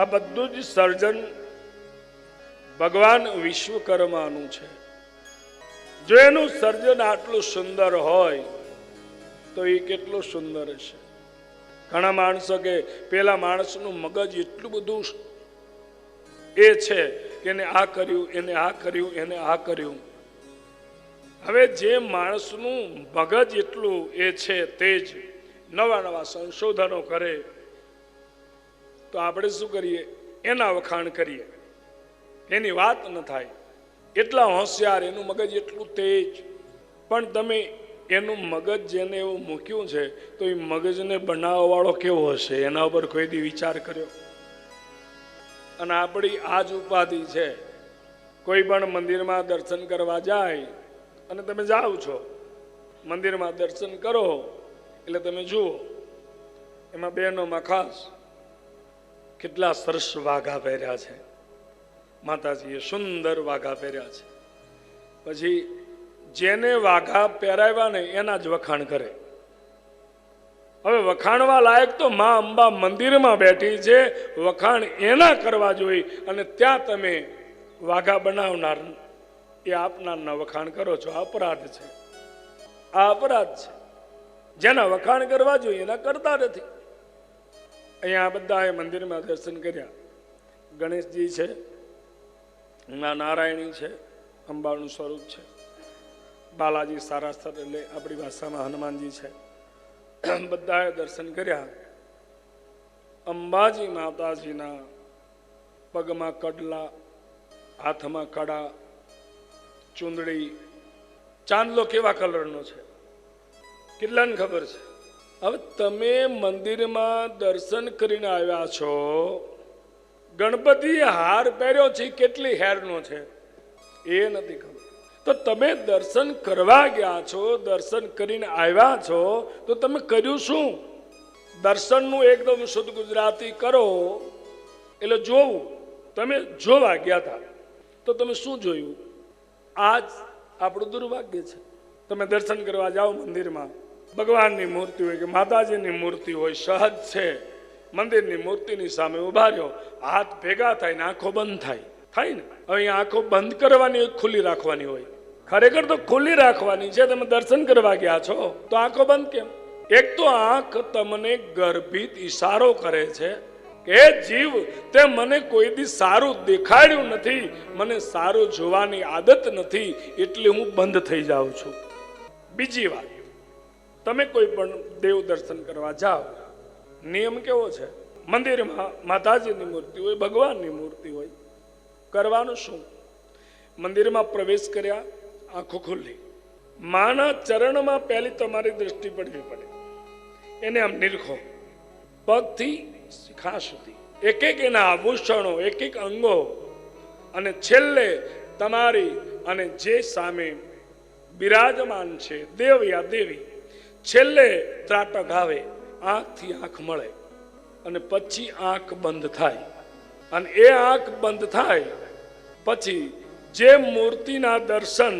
આ બધું જ સર્જન ભગવાન વિશ્વકર્માનું છે. જો એનું સર્જન આટલું સુંદર હોય, તો એ કેટલું સુંદર છે ઘણા માણસો કે પેલા માણસનું મગજ એટલું બધું એ છે કે એને આ કર્યું, એને આ કર્યું, એને આ કર્યું. હવે જે માણસનું મગજ એટલું એ છે, તે જ નવા નવા સંશોધનો કરે તો આપણે શું કરીએ? એના વખાણ કરીએ. એની વાત ન થાય. એટલા હોશિયાર, એનું મગજ એટલું તેજ. પણ તમે એનું મગજ જેને એવું મૂક્યું છે, તો એ મગજને બનાવવાવાળો કેવો હશે? એના ઉપર કોઈ દી વિચાર કર્યો? અને આપણી આ જ ઉપાધિ છે. કોઈ પણ મંદિરમાં દર્શન કરવા જાય, અને તમે જાઓ છો. મંદિરમાં દર્શન કરો, એટલે તમે જુઓ. એમાં બહેનોમાં ખાસ કેટલા સરસ વાઘા પહેર્યા છે. માતાજીએ સુંદર વાઘા પહેર્યા છે. પછી જેને વાઘા પહેરાવ્યા ને એના જ વખાણ કરે. હવે વખાણવા લાયક તો મા અંબા મંદિરમાં બેઠી છે, વખાણ એના કરવા જોઈએ અને ત્યાં તમે વાઘા બનાવનાર એ આપનારના વખાણ કરો છો. અપરાધ છે. આ અપરાધ છે. જેના વખાણ કરવા જોઈએ એના કરતા નથી. અહીંયા બધાએ મંદિરમાં દર્શન કર્યા. ગણેશજી છે, ના નારાયણી છે, અંબાનું સ્વરૂપ છે. બાલાજી સારા એટલે આપણી ભાષામાં હનુમાનજી છે. બધાએ દર્શન કર્યા. અંબાજી માતાજીના પગમાં કડલા, હાથમાં કડા, ચૂંદડી. ચાંદલો કેવા કલરનો છે? કેટલાને ખબર છે? હવે તમે મંદિરમાં દર્શન કરીને આવ્યા છો. ગણપતિએ હાર પહેર્યો છે કેટલી હેરનો છે? એ નથી ખબર. તો તમે દર્શન કરવા ગયા છો, દર્શન કરીને આવ્યા છો, તો તમે કર્યું શું? દર્શનનું એકદમ શુદ્ધ ગુજરાતી કરો. એટલે જોવું, તમે જોવા ગયા હતા તો તમે શું જોયું? આજ આપણું દુર્ભાગ્ય છે. તમે દર્શન કરવા જાઓ મંદિરમાં. ભગવાનની મૂર્તિ હોય કે માતાજીની મૂર્તિ હોય, સહજ છે. મંદિરની મૂર્તિની સામે ઊભા રહ્યો. હાથ ભેગા થાય ને આંખો બંધ થાય. થાય ને? હવે આંખો બંધ કરવાની હોય ખુલ્લી રાખવાની હોય? ખરેખર તો ખુલ્લી રાખવાની છે, તમે દર્શન કરવા ગયા છો. તો આંખો બંધ કેમ? એક તો આંખ તમને ગર્ભિત ઈશારો કરે છે કે જીવ, તે મને કોઈ દી સારું દેખાડ્યું નથી, મને સારું જોવાની આદત નથી, એટલે હું બંધ થઈ જાઉં છું. બીજી વાત. તમે કોઈ પણ દેવ દર્શન કરવા જાઓ, નિયમ કેવો છે? મંદિરમાં માતાજીની મૂર્તિ હોય, ભગવાનની મૂર્તિ હોય, કરવાનું શું? મંદિરમાં પ્રવેશ કર્યા, આંખો ખુલ્લી. માના ચરણમાં પહેલી તમારી દ્રષ્ટિ પડવી પડે. એને આમ નિરખો. પગથી શિખા સુધી. એક એક એના આભૂષણો એક એક અંગો. અને છેલ્લે તમારી અને જે સામે બિરાજમાન છે, દેવ યા દેવી. છેલ્લે ત્રાટક આવે, આંખથી આંખ મળે અને પછી આંખ બંધ થાય. અને એ આંખ બંધ થાય, પછી જે મૂર્તિના દર્શન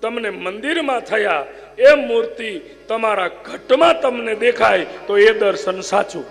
તમને મંદિરમાં થયા, એ મૂર્તિ તમારા ઘટમાં તમને દેખાય, તો એ દર્શન સાચું.